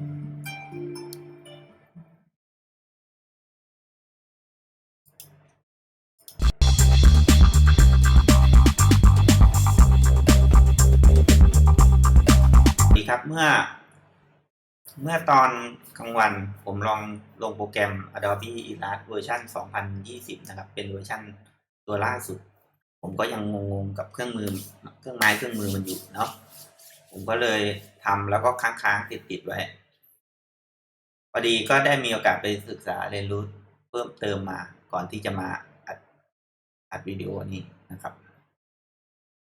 ดีครับเมื่อ เมื่อตอนกลางวันผมลองลงโปรแกรม Adobe Illustrator เวอร์ชัน2020 นะครับ เป็นเวอร์ชันตัวล่าสุด ผมก็ยังงงๆกับเครื่องมือ เครื่องไม้เครื่องมือมันอยู่เนาะผมก็เลยทำแล้วก็ค้างๆติดๆไว้ พอดีก็ได้มีโอกาสไปศึกษาเรียนรู้เพิ่มเติมมาก่อนที่จะมาอัดอัดวิดีโอนี้นะครับ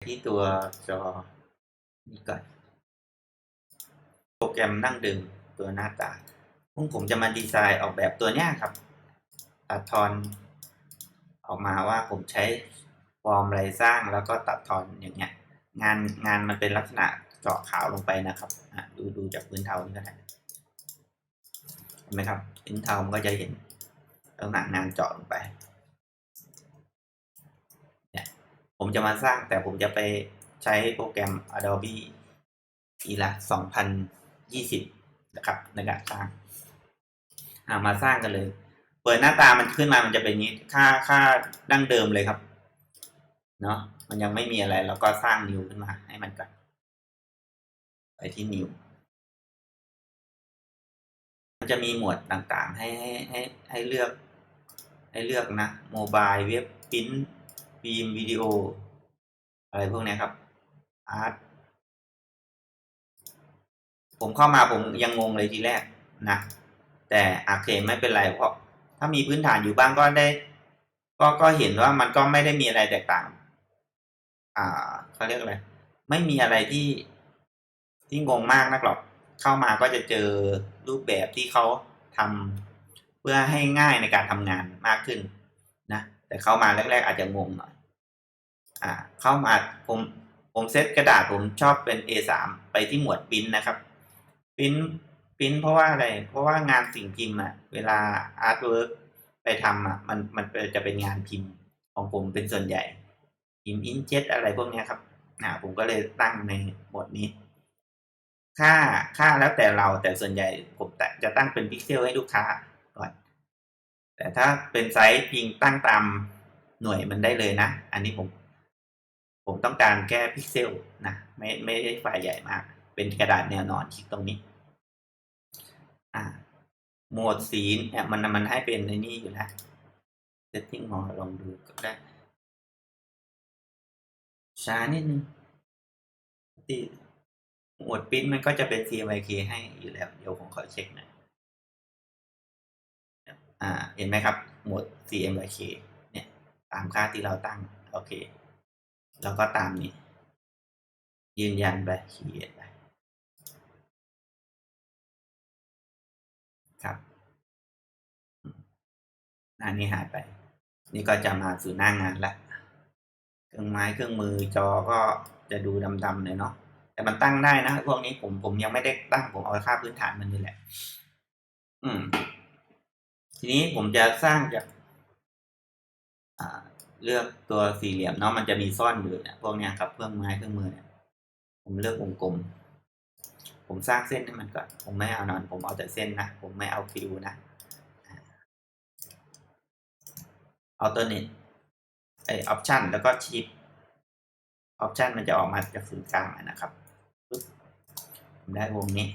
ที่ตัวจอนี่ก่อนโปรแกรมนั่งดึงตัวหน้าตาพวกผมจะมาดีไซน์ออกแบบตัวเนี้ยครับตัดทอนออกมาว่าผมใช้ฟอร์มอะไรสร้างแล้วก็ตัดทอนอย่างเงี้ย งานงานมันเป็นลักษณะเจาะขาวลงไปนะครับดูดูจากพื้นเทานี่ก็ได้ เห็นไหมครับพื้นเทามันก็จะเห็นลักษณะงานเจาะลงไปเนี่ยผมจะมาสร้างแต่ผมจะไปใช้โปรแกรม Adobe อีละสองพันยี่สิบนะครับในการสร้างามาสร้างกันเลย เปิดหน้าตามันขึ้นมามันจะเป็นนี้ค่าค่าดั้งเดิมเลยครับ เนาะมันยังไม่มีอะไรเราก็สร้างนิวขึ้นมาให้มันก่อนไปที่นิว มันจะมีหมวดต่างๆ ให้ให้ให้ให้เลือก ให้เลือกนะโมบายเว็บปิ้นฟิล์มวิดีโอ อะไรพวกนี้ครับอาร์ตผมเข้ามาผมยังงงเลยทีแรกนะแต่โอเคไม่เป็นไรเพราะถ้ามีพื้นฐานอยู่บ้างก็ได้ ก็ก็เห็นว่ามันก็ไม่ได้มีอะไรแตกต่าง อ่าเขาเรียกอะไรไม่มีอะไรที่ที่งงมากนักหรอก เข้ามาก็จะเจอรูปแบบที่เขาทำเพื่อให้ง่ายในการทำงานมากขึ้นนะแต่เข้ามาแรก ๆ อาจจะงงหน่อยอ่าเข้ามาผมผมเซตกระดาษผมชอบเป็น A3 ไปที่หมวดปิ้นนะครับปิ้นปิ้นเพราะว่าอะไร เพราะว่างานสิ่งพิมพ์อะเวลาอาร์ตเวิร์กไปทำอะมันมันจะเป็นงานพิมพ์ของผมเป็นส่วนใหญ่พิมพ์อินเจ็ตอะไรพวกนี้ครับอ่าผมก็เลยตั้งในหมวดนี้ ค่าค่าแล้วแต่เราแต่ส่วนใหญ่ผมจะตั้งเป็นพิกเซลให้ลูกค้าก่อนแต่ถ้าเป็นไซส์จริงตั้งตามหน่วยมันได้เลยนะ อันนี้ผม ผมต้องการแก้พิกเซลนะไม่ไม่ได้ไฟล์ใหญ่มาก เป็นกระดาษแนวนอนคลิกตรงนี้อ่าโหมดสีเนี่ยมันมันให้เป็นในนี้อยู่แล้ว setting มอลองดูก็ได้ช้านิดนึงตี หมวดปริ้นมันก็จะเป็น CMYK ให้อยู่แล้ว เดี๋ยวผมขอเช็คหน่อยอ่า เห็นไหมครับ หมวด CMYK เนี่ย ตามค่าที่เราตั้ง โอเคแล้วก็ตามนี้ ยืนยันไปเขียนไปครับหน้านี้หายไป นี่ก็จะมาสู่หน้างานละ เครื่องไม้เครื่องมือจอก็จะดูดำๆเลยเนาะ แต่มันตั้งได้นะพวกนี้ผมผมยังไม่ได้ตั้งผมเอาค่าพื้นฐานมันนี่แหละ อืม ทีนี้ผมจะสร้างจากอ่าเลือกตัวสี่เหลี่ยมเนาะมันจะมีซ่อนอยู่เนี่ยพวกเนี้ยครับเครื่องไม้เครื่องมือเนี่ยผมเลือกวงกลม ผมสร้างเส้นให้มันก่อนผมไม่เอานอน ผมเอาแต่เส้นนะผมไม่เอาคิวนะอัลเทอร์เนทไอออปชันแล้วก็ชิปออปชันมันจะออกมาจากศูนย์กลางนะครับ ปึ๊บผมได้วงนี้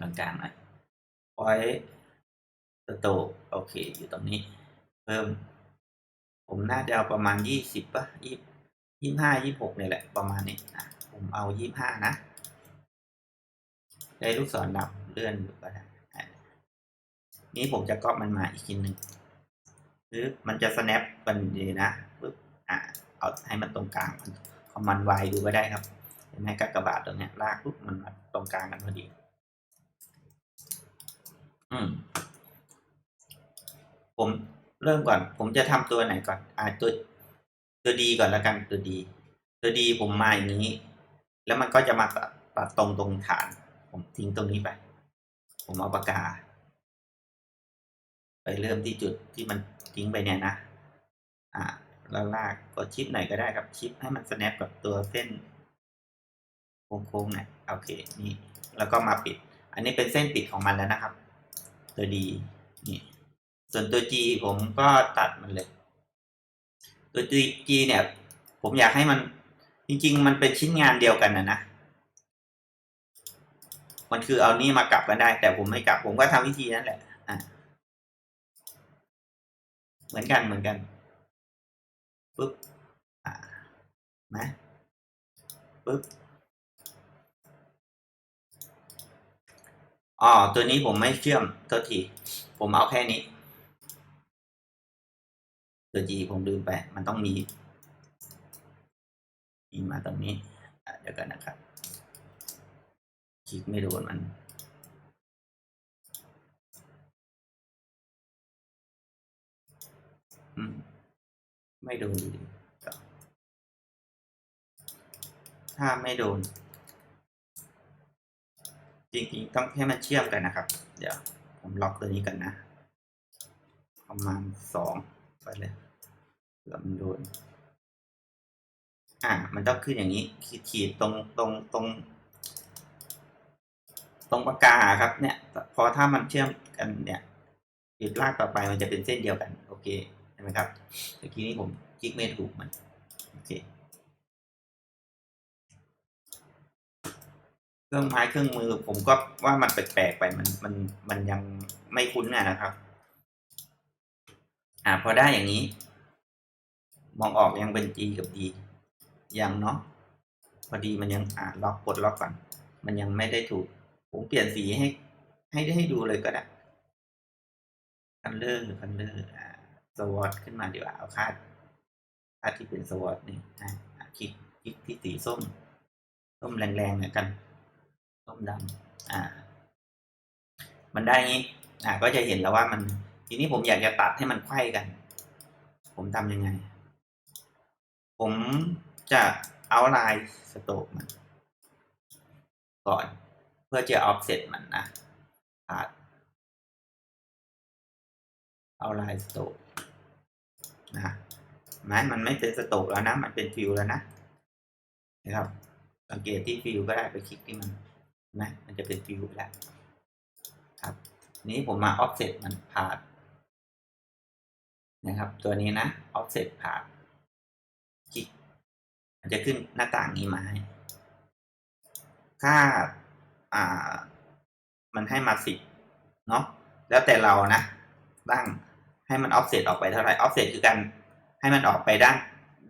ตรงกลางหน่อยพอยโตโอเค อยู่ตรงนี้ เพิ่ม ผมน่าจะเอาประมาณยี่สิบป่ะยี่ยี่ห้ายี่หกเนี่ยแหละ ประมาณนี้อะผมเอายี่ห้านะ ได้ลูกศรดับเลื่อนอยู่ก็ได้นี้ผมจะก๊อปมันมาอีกทีหนึ่งหรือมันจะ snap กันดีนะปึ๊บอะเอาให้มันตรงกลางมันคอมมันไวดูก็ได้ครับ ห็นไหมกากบาทตรงนี้ลากปุ๊บมันตรงกลางกันพอดี อืม ผมเริ่มก่อน ผมจะทำตัวไหนก่อน อ่าตัว ตัวดีก่อนแล้วกันตัวดี ตัวดีผมมาอย่างนี้ แล้วมันก็จะมาตัดตัดตรงตรงฐาน ผมทิ้งตรงนี้ไป ผมเอาปากกา ไปเริ่มที่จุดที่มันทิ้งไปเนี่ยนะ อ่าแล้วลากกดชิปไหนก็ได้ครับชิปให้มัน snap กับตัวเส้น โค้งๆนี่ยโอเคนี่แล้วก็มาปิด อันนี้เป็นเส้นปิดของมันแล้วนะครับ ตัวดีนี่ส่วนตัว G ผมก็ตัดมันเลย ตัว G เนี่ย ผมอยากให้มันจริง ๆ มันเป็นชิ้นงานเดียวกันนะนะมันคือเอานี่มากลับกันได้ แต่ผมไม่กลับ ผมก็ทำวิธีนั้นแหละอะเหมือนกันเหมือนกันปุ๊บอ่านะปุ๊บ อ๋อตัวนี้ผมไม่เชื่อมโทษที ผมเอาแค่นี้ ตัว G ผมลืมไป มันต้องมีมีมาตรงนี้เดี๋ยวกันนะครับคลิกไม่โดนมันอืมไม่โดนอยู่ดีถ้าไม่โดน จริงๆ ต้องให้มันเชื่อมกันนะครับ เดี๋ยวผมล็อกตัวนี้กันนะ ประมาณสองไปเลยเผื่อมันโดน อ่า มันต้องขึ้นอย่างนี้ ขีดขีดตรงตรงตรง ตรงปากกาครับ เนี่ย พอถ้ามันเชื่อมกันเนี่ยจุดลากต่อไปมันจะเป็นเส้นเดียวกัน โอเค ใช่ไหมครับเมื่อกี้นี้ผมคลิกไม่ถูกมัน โอเค เค รื่องไม้เครื่องมือ ผมก็ว่ามันแปลกๆไปมันมันมันยังไม่คุ้นนะครับ อ่าพอได้อย่างนี้ มองออกยังเป็น G กับ D ยังเนาะพอดีมันยังอ่าล็อกกดล็อกก่อนมันยังไม่ได้ถูก ผมเปลี่ยนสีให้ ให้ได้ให้ดูเลยก็ได้คันเลอร์คันเลอร์อ่าสวอตขึ้นมาดีกว่าเอาค่าค่าที่เป็นสวอตนี่อ่าคลิกคลิกที่สีส้มส้มแรงๆเนี่ยกัน ส้มดำอ่า มันได้งี้ อ่า ก็จะเห็นแล้วว่ามัน ทีนี้ผมอยากจะตัดให้มันไขว้กัน ผมทำยังไง ผมจะเอาลายสโตกมันก่อน เพื่อจะออฟเซตมันนะตัดเอาลายสโตกนะไม้มันไม่เป็นสโตกแล้วนะ มันเป็นฟิวแล้วนะนะครับสังเกตที่ฟิวก็ได้ไปคลิกที่มัน นะมันจะเป็นฟิวแล้วครับนี้ผมมา offset มันผ่านนะครับ ตัวนี้นะ offset ผ่านคลิกมันจะขึ้นหน้าต่างนี้มาให้ค่าอ่า มันให้มาสิบเนาะแล้วแต่เรานะตั้งให้มัน offset ออกไปเท่าไหร่ offset คือการให้มันออกไปด้าน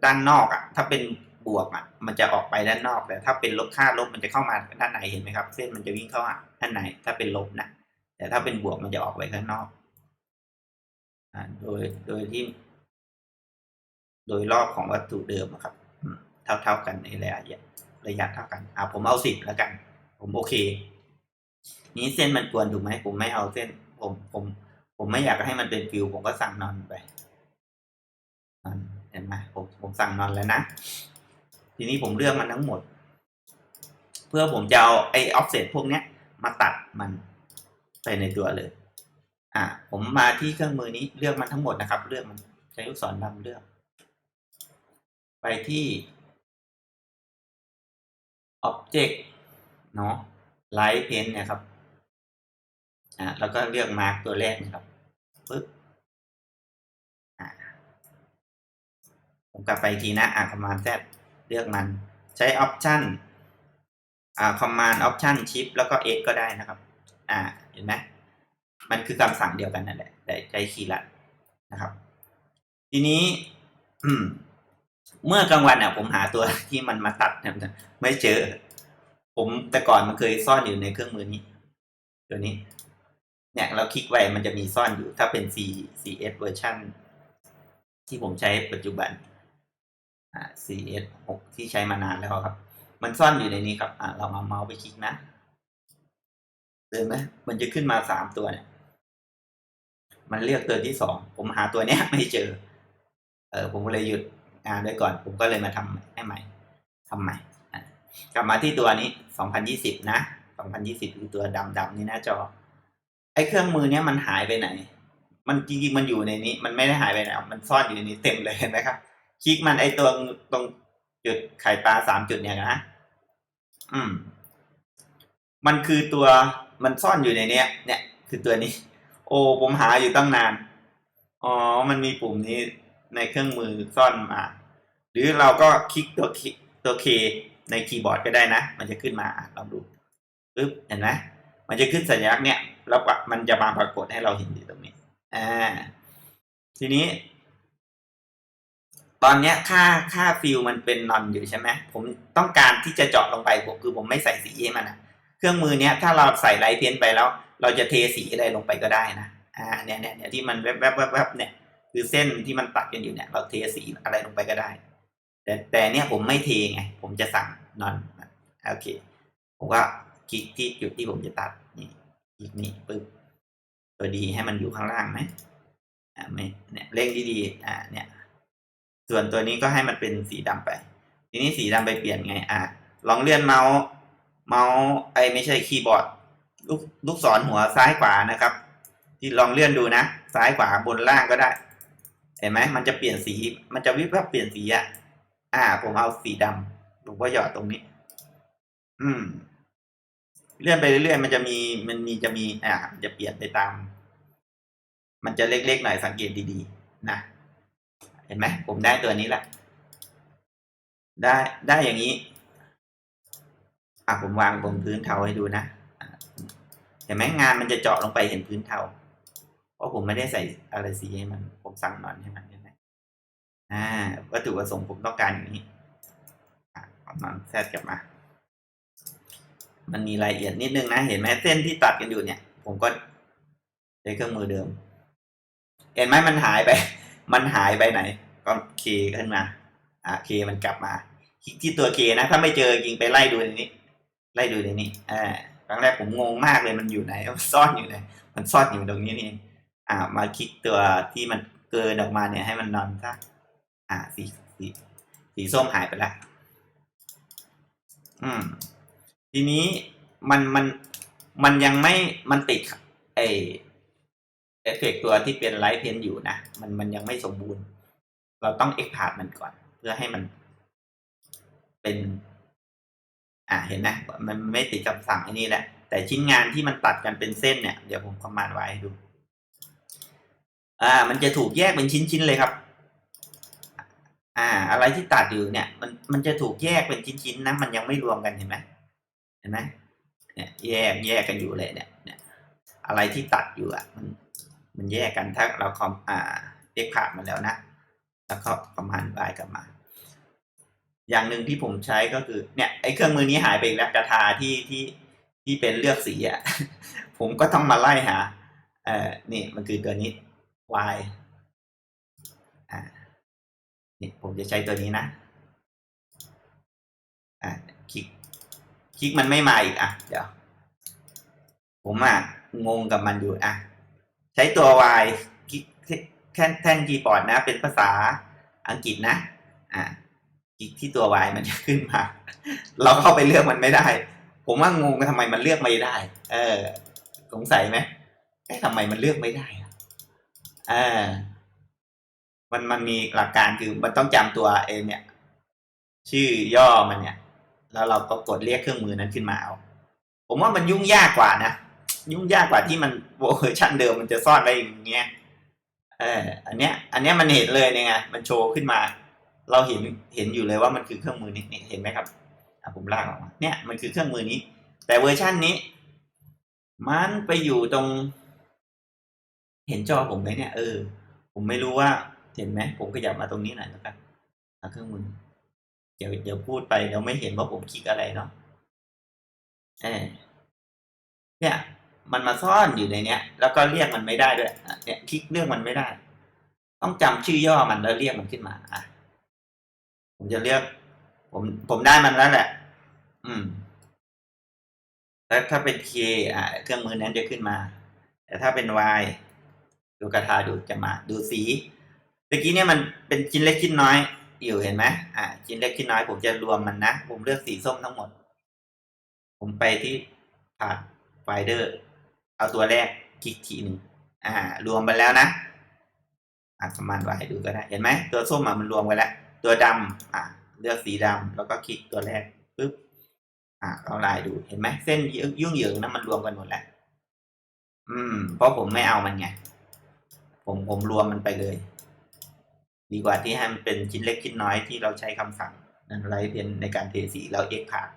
ด้านนอกอะ่ะ ถ้าเป็น บวกอะมันจะออกไปด้านนอก แต่ถ้าเป็นลบค่าลบมันจะเข้ามาด้านในเห็นไหมครับ เส้นมันจะวิ่งเข้ามาด้านในถ้าเป็นลบนะแต่ถ้าเป็นบวกมันจะออกไปข้างนอกอโดยโดยที่ โดยรอบของวัตถุเดิมครับเท่าเท่ากันในระยะระยะเท่ากัน อ่าผมเอาสิบแล้วกัน ผมโอเค นี้เส้นมันกวนถูกไหมผมไม่เอาเส้น ผมผม ผมไม่อยากให้มันเป็นฟิวผมก็สั่งนอนไปนอนเห็นไหมผมผมสั่งนอนแล้วนะ ทีนี้ผมเลือกมันทั้งหมด เพื่อผมจะเอาไอ้ออฟเซตพวกเนี้ย มาตัดมันไปในตัวเลย อ่าผมมาที่เครื่องมือนี้เลือกมันทั้งหมดนะครับ เลือกมันใช้ลูกศรดำเลือก ไปที่ Object เนาะ Light Pen เนี่ยครับ อ่าแล้วก็เลือกมาร์กตัวแรกนะครับปึ๊บอ่าผมกลับไปทีนะอ่า Command Z เลือกมัน ใช้ Option อ่า Command Option Shift แล้วก็ X ก็ได้นะครับ อ่า เห็นไหมมันคือคำสั่งเดียวกันนั่นแหละ แต่ใช้คีย์ลัดนะครับ ทีนี้เมื่อกลางวันอะ ผมหาตัวที่มันมาตัดไม่เจอ ผมแต่ก่อนมันเคยซ่อนอยู่ในเครื่องมือนี้ ตัวนี้ เนี่ยเราคลิกไว้มันจะมีซ่อนอยู่ ถ้าเป็น C CS เวอร์ชันที่ผมใช้ปัจจุบัน CS 6ที่ใช้มานานแล้วครับ มันซ่อนอยู่ในนี้ครับเรามาเมาส์ไปคลิกนะเห็นไหมมันจะขึ้นมาสามตัวเนี่ย มันเลือกตัวที่สองผมหาตัวเนี้ยไม่เจอ เออผมก็เลยหยุดงานไว้ก่อน ผมก็เลยมาทำให้ใหม่ทำใหม่กลับมาที่ตัวนี้2020นยี่สิบนะ2020คือตัวดำๆนี่หน้าจอ ไอ้เครื่องมือเนี้ยมันหายไปไหน มันจริงๆมันอยู่ในนี้ มันไม่ได้หายไปไหนมันซ่อนอยู่ในนี้เต็มเลยเห็นไหมครับ คลิกมันไอตรงตรงจุดไข่ปลาสามจุดเนี่ยนะอืม มันคือตัวมันซ่อนอยู่ในเนี้ย เนี่ย คือตัวนี้ โอ้ผมหาอยู่ตั้งนาน อ๋อ มันมีปุ่มนี้ในเครื่องมือซ่อนมา หรือเราก็คลิกตัวคตัวเคในคีย์บอร์ดก็ได้นะ มันจะขึ้นมาลองดูปึ๊บเห็นไหมมันจะขึ้นสัญลักษณ์เนี่ย แล้วก็มันจะมาปรากฏให้เราเห็นอยู่ตรงนี้ อ่า ทีนี้ ตอนเนี้ยค่าค่าฟิลมันเป็นนอนอยู่ใช่ไหมผมต้องการที่จะเจาะลงไปผมคือผมไม่ใส่สีให้มันอะเครื่องมือเนี้ยถ้าเราใส่ไลท์เพ้นท์ไปแล้ว เราจะเทสีอะไรลงไปก็ได้นะอ่าเนี่ยเนี่ยเนี่ยที่มันแวบแวบแวบแวบเนี่ยคือเส้นที่มันตัดกันอยู่เนี่ย เราเทสีอะไรลงไปก็ได้ แต่แต่เนี่ยผมไม่เทไงผมจะสั่งนอนโอเคผมก็คลิกที่จุดที่ผมจะตัดนี่คลิกนี่ปึ๊บตัวดีให้มันอยู่ข้างล่างไหมอ่าไม่เนี่ยเร่งดีๆอ่าเนี่ย ส่วนตัวนี้ก็ให้มันเป็นสีดำไป ทีนี้สีดำไปเปลี่ยนไง อะ ลองเลื่อนเมาส์เมาส์ไอ้ไม่ใช่คีย์บอร์ดลูกลูกศรหัวซ้ายขวานะครับ ที่ลองเลื่อนดูนะ ซ้ายขวาบนล่างก็ได้ เห็นไหมมันจะเปลี่ยนสี มันจะวิบวับเปลี่ยนสีอะ อ่า ผมเอาสีดำผมก็หยอดตรงนี้ อืม เลื่อนไปเรื่อยๆมันจะมีมันมีจะมี อ่ามันจะเปลี่ยนไปตาม มันจะเล็กๆหน่อยสังเกตดีๆ นะ เห็นไหมผมได้ตัวนี้แหละได้ได้อย่างนี้อะผมวางบนพื้นเทาให้ดูนะเห็นไหมงานมันจะเจาะลงไปเห็นพื้นเทา เพราะผมไม่ได้ใส่อะไรสีให้มัน ผมสั่งนอนให้มันเห็นไหมอ่าวัตถุประสงค์ผมต้องการอย่างนี้อะเอานอนแทรกกลับมา มันมีรายละเอียดนิดนึงนะ เห็นไหมเส้นที่ตัดกันอยู่เนี่ย ผมก็ใช้เครื่องมือเดิม เห็นไหมมันหายไป มันหายไปไหน ก็เคขึ้นมา อ่าเคมันกลับมา คลิกที่ตัวเคนะ ถ้าไม่เจอจริงไปไล่ดูในนี้ ไล่ดูในนี้อ่าครั้งแรกผมงงมากเลยมันอยู่ไหนมันซ่อนอยู่ไหนมันซ่อนอยู่ตรงนี้นี่องอ่า มาคลิกตัวที่มันเกินออกมาเนี่ยให้มันนอนซะอ่าสีสีสีส้มหายไปแล้วอืม ทีนี้มันมันมันยังไม่มันติดไอ เอฟเฟกตัวที่เป็นไลท์เพนอยู่นะมันมันยังไม่สมบูรณ์ เราต้องเอ็กพาร์ตมันก่อน เพื่อให้มัน เป็น อ่าเห็นไหมมันไม่ติดคำสั่งไอ้นี่แหละแต่ชิ้นงานที่มันตัดกันเป็นเส้นเนี่ยเดี๋ยวผมคอมมานด์ไว้ให้ดู อ่า มันจะถูกแยกเป็นชิ้นๆเลยครับ อ่า อะไรที่ตัดอยู่เนี่ย มันมันจะถูกแยกเป็นชิ้นๆนะมันยังไม่รวมกันเห็นไหมเห็นไหมเนี่ยแยกแยกกันอยู่เลยเนี่ยเนี่ย อะไรที่ตัดอยู่อะ มัน มันแยกกันถ้าเราคอมอ่าเอ็กพาร์ตมาแล้วนะ แล้วก็คอมมานด์ไว้กลับมา อย่างหนึ่งที่ผมใช้ก็คือ เนี่ยไอ้เครื่องมือนี้หายไปแล้วกระทาที่ที่ที่เป็นเลือกสีอะผมก็ต้องมาไล่หาเอ่อนี่มันคือตัวนี้ y อ่านี่ผมจะใช้ตัวนี้นะอ่าคลิกคลิกมันไม่มาอีกอะ เดี๋ยว ผมอะงงกับมันอยู่อะ ใช้ตัว y แท่นคีย์บอร์ดนะ เป็นภาษาอังกฤษนะ อ่าที่ตัว y มันจะขึ้นมา เราเข้าไปเลือกมันไม่ได้ ผมว่างงทำไมมันเลือกไม่ได้ เออ สงสัยไหมเอ๊ะทำไมมันเลือกไม่ได้เออมันมันมีหลักการคือมันต้องจำตัวเองเนี่ย ชื่อย่อมันเนี่ย แล้วเราก็กดเรียกเครื่องมือนั้นขึ้นมาเอา ผมว่ามันยุ่งยากกว่านะ ยุ่งยากกว่าที่มันเวอร์ชันเดิมมันจะซ่อนไว้อย่างเงี้ยเอออันเนี้ย อันเนี้ยมันเห็นเลยเนี่ยไงมันโชว์ขึ้นมา เราเห็นเห็นอยู่เลยว่ามันคือเครื่องมือนี้เห็นไหมครับอะผมลากออกมาเนี่ยมันคือเครื่องมือนี้ แต่เวอร์ชันนี้ มันไปอยู่ตรง เห็นจอผมไหมเนี่ยเออผมไม่รู้ว่าเห็นไหมผมขยับมาตรงนี้หน่อยแล้วกันเอาเครื่องมือ เดี๋ยวเดี๋ยวพูดไปเดี๋ยวไม่เห็นว่าผมคลิกอะไรเนาะเออเนี่ย มันมาซ่อนอยู่ในเนี้ย แล้วก็เรียกมันไม่ได้ด้วยเนี่ยคลิกเรื่องมันไม่ได้ ต้องจำชื่อย่อมันแล้วเรียกมันขึ้นมาอะผมจะเรียก ผมผมได้มันแล้วแหละ อืมแล้วถ้าเป็น K อ่าเครื่องมือนั้นจะขึ้นมา แต่ถ้าเป็น Y ดูกระทาดูจะมา ดูสีเมื่อกี้เนี่ยมันเป็นชิ้นเล็กชิ้นน้อย อยู่เห็นไหมอ่าชิ้นเล็กชิ้นน้อยผมจะรวมมันนะ ผมเลือกสีส้มทั้งหมด ผมไปที่พาดไฟเดอร์ เอาตัวแรกคลิกทีหนึ่งอ่า รวมไปแล้วนะอะประมาณว่าให้ดูก็ได้ เห็นไหมตัวส้มอะมันรวมกันแล้ว ตัวดำอะเลือกสีดำแล้วก็คลิกตัวแรกปุ๊บอ่าเอาลายดูเห็นไหมเส้นยุ่งเหยิงนะมันรวมกันหมดแล้วอืม เพราะผมไม่เอามันไงผมผมรวมมันไปเลย ดีกว่าที่ให้มันเป็นชิ้นเล็กชิ้นน้อยที่เราใช้คำสั่งนั้นไรเพียนในการเทสีเราเอ็กผ่าน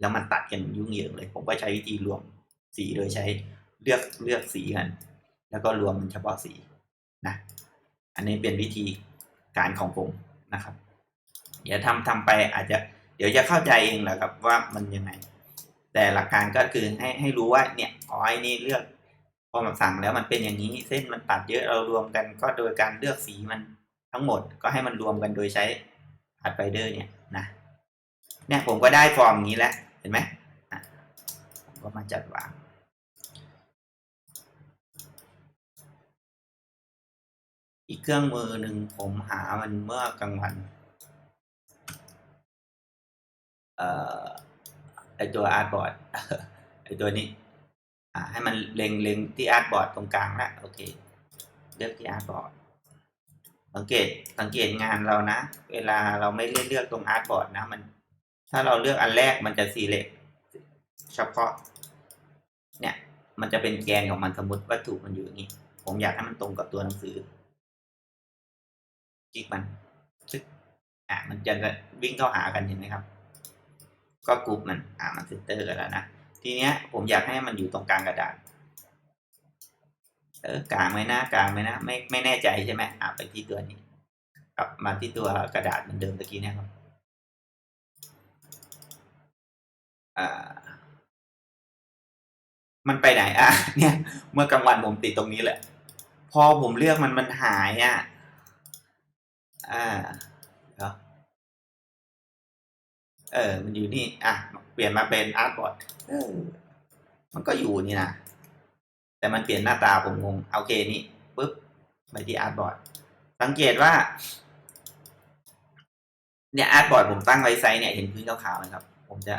แล้วมันตัดกันยุ่งเหยิงเลย ผมก็ใช้วิธีรวมสีโดยใช้ เลือกเลือกสีกัน แล้วก็รวมมันเฉพาะสีนะ อันนี้เป็นวิธีการของผมนะครับเดี๋ยวทำทำไปอาจจะเดี๋ยวจะเข้าใจเองแหละครับว่ามันยังไง แต่หลักการก็คือให้ให้รู้ว่าเนี่ยอ๋อไอ้นี่เลือกพอมาสั่งแล้วมันเป็นอย่างนี้เส้นมันตัดเยอะเรารวมกันก็โดยการเลือกสีมันทั้งหมดก็ให้มันรวมกันโดยใช้พาดไฟเดอร์เนี่ยนะเนี่ยผมก็ได้ฟอร์มอย่างนี้แล้วเห็นไหมอะผมก็มาจัดวาง อีกเครื่องมือหนึ่งผมหามันเมื่อกลางวันเอ่อไอตัวอาร์ตบอร์ดไอตัวนี้อ่าให้มันเล็งเล็งที่อาร์ตบอร์ดตรงกลางล้วโอเคเลือกที่อาร์ตบอร์ดสังเกตสังเกตงานเรานะ เวลาเราไม่เลือกเลือกตรงอาร์ตบอร์ดนะมัน ถ้าเราเลือกอันแรกมันจะสีเล็กเฉพาะ เนี่ย มันจะเป็นแกนของมันสมมติวัตถุมันอยู่อย่างนี้ ผมอยากให้มันตรงกับตัวหนังสือ คลิกมันซึกอะมันจะวิ่งเข้าหากันเห็นไหมครับ ก็กรุ๊ปมันอ่ามันเซนเตอร์กันแล้วนะทีเนี้ยผมอยากให้มันอยู่ตรงกลางกระดาษเออกลางไหมนะกลางไหมนะไม่ไม่แน่ใจใช่ไหมอ่าไปที่ตัวนี้กลับมาที่ตัวกระดาษเหมือนเดิมตะกี้เนะครับอ่ามันไปไหนอะเนี่ย เมื่อกลางวันผมติดตรงนี้แหละ พอผมเลือกมันมันหายอะ อ่าเดี๋ยวเออ มันอยู่นี่ อะ เปลี่ยนมาเป็นอาร์ตบอร์ดเออ มันก็อยู่นี่นะ แต่มันเปลี่ยนหน้าตาผมงง โอเคนี่ปุ๊บ ไปที่อาร์ตบอร์ด สังเกตว่า เนี่ยอาร์ตบอร์ดผมตั้งไว้ไซส์เนี่ยเห็นพื้นขาวๆไหมครับ ผมจะ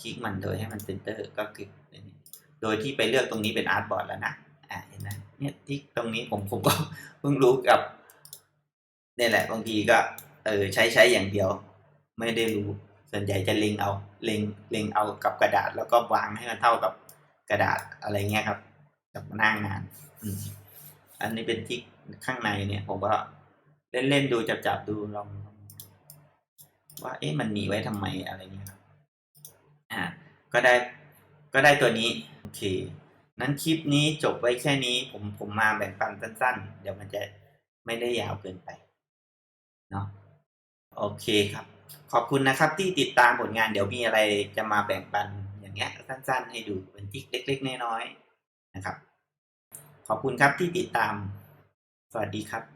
คลิกมันโดยให้มันเซนเตอร์ ก็คือโดยที่ไปเลือกตรงนี้เป็นอาร์ตบอร์ดแล้วนะ อ่าเห็นไหมเนี่ยที่ตรงนี้ผมผมก็เพิ่งรู้กับ เนี่ยแหละ บางทีก็เออใช้ใช้อย่างเดียว ไม่ได้รู้ ส่วนใหญ่จะเล็งเอาเล็งเล็งเอากับกระดาษ แล้วก็วางให้มันเท่ากับกระดาษอะไรเงี้ยครับ กับหน้างานอืมอันนี้เป็นที่ข้างในเนี่ย ผมก็เล่นเล่นดูจับจับดูลอง ว่า เอ๊ะมันมีไว้ทำไมอะไรเงี้ยครับอ่าก็ได้ก็ได้ตัวนี้โอเคนั้นคลิปนี้จบไว้แค่นี้ผมผมมาแบ่งปันสั้น ๆ เดี๋ยวมันจะไม่ได้ยาวเกินไป เนาะโอเคครับ ขอบคุณนะครับที่ติดตามผลงานเดี๋ยวมีอะไรจะมาแบ่งปันอย่างเงี้ยสั้นๆ ให้ดูเป็นทิกเล็ก ๆ น้อยๆนะครับ ขอบคุณครับที่ติดตาม สวัสดีครับ